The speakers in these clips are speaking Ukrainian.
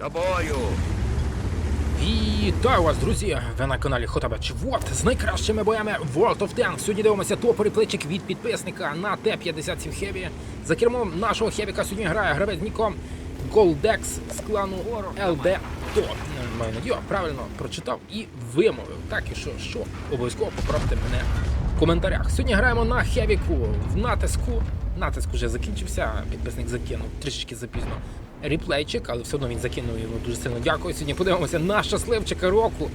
До бою! Вітаю вас, друзі! Ви на каналі Хотабач Вот з найкращими боями World of Tanks. Сьогодні дивимося топ реплейчик від підписника на Т-57 Heavy. За кермом нашого хевіка сьогодні грає гравець Ніком Goldex з клану LD Топ. Маю надію, правильно прочитав і вимовив. Так і що, що обов'язково поправте мене в коментарях. Сьогодні граємо на хевіку в натиску. Натиск уже закінчився, підписник закинув трішечки запізно реплейчик, але все одно він закинув йому дуже сильно дякую. Сьогодні подивимося на щасливчика року.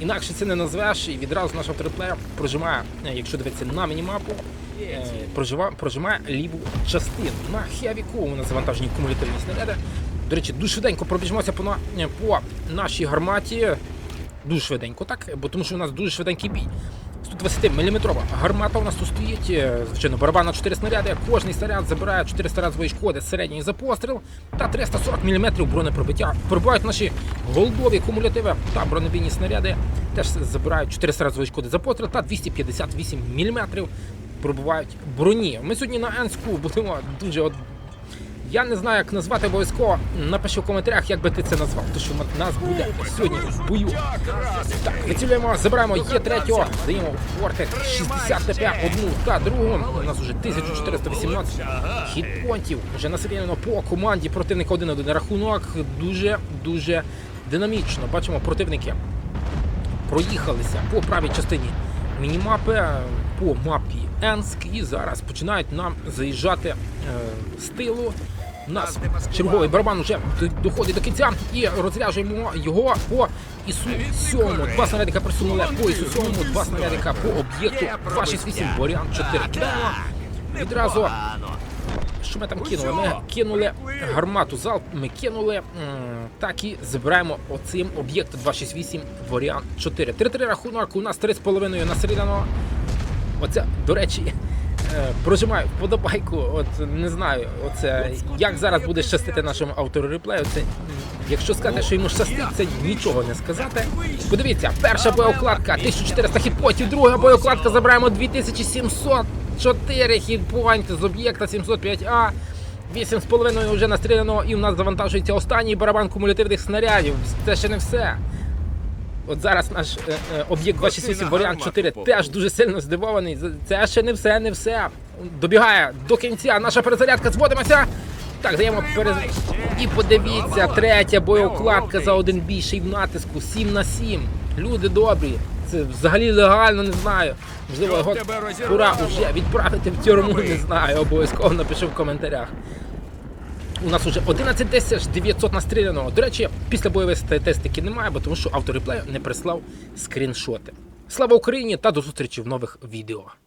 Інакше це не назвеш, і відразу наш автореплеєр прожимає, е, якщо дивитися на мінімапу, е, прожива- прожимає ліву частину. На хевіку у нас завантажені кумулятивні снаряди. До речі, дуже швиденько пробіжимося по, е, по нашій гарматі. Дуже швиденько, так? Бо тому що у нас дуже швиденький бій. 120 мм гармата у нас тут стоїть. е, Звичайно, барабан на 4 снаряди. Кожний снаряд забирає 400 разової шкоди середньої за постріл та 340 мм бронепробиття. Пробувають наші голдові кумулятиви та бронебійні снаряди. Теж забирають 400 разової шкоди за постріл та 258 мм пробувають броні. Ми сьогодні на Енську будемо дуже я не знаю, як назвати обов'язково. Напиши в коментарях, як би ти це назвав. То що нас буде сьогодні в бою. Так, вицілюємо, забираємо Є3, даємо фортик 65 одну та другу. У нас вже 1418 хітпонтів. Вже настріляно по команді противника 1-1 рахунок. Дуже дуже динамічно. Бачимо, противники проїхалися по правій частині мінімапи по мапі Енск і зараз починають нам заїжджати е, з тилу. У нас черговий барабан вже доходить до кінця і розряджуємо його по ісу 7. Два снарядика присунули по ісу 7, два снарядика по об'єкту 268, варіант 4. Кидаємо відразу що ми там кинули? Ми кинули гармату залп, ми кинули, м, так і забираємо оцим об'єкт 268 варіант 4. 3-3 рахунок, у нас 3,5 настріляно. Оце, до речі, прожимаю вподобайку. От не знаю, оце як зараз буде щастити нашому автору реплею. Це якщо сказати, що йому щастить, це нічого не сказати. Подивіться, перша боєукладка 1400 хітпотів, друга боєукладка забираємо 2704 хітпойнти з об'єкта 705А. 8,5 вже настріляно, і в нас завантажується останній барабан кумулятивних снарядів. Це ще не все. От зараз наш е, е, об'єкт 268 варіант 4 теж дуже сильно здивований. Це ще не все, не все. Добігає до кінця наша перезарядка. Зводимося. Так, даємо перез... І подивіться, третя боєукладка за один бій ще й в натиску. 7 на 7. Люди добрі. Це взагалі легально, не знаю. Можливо, його пора вже відправити в тюрму, не знаю. Обов'язково напишу в коментарях. У нас уже 11 900 настріляного. До речі, після бойової статистики немає, бо тому що автореплею не прислав скріншоти. Слава Україні та до зустрічі в нових відео.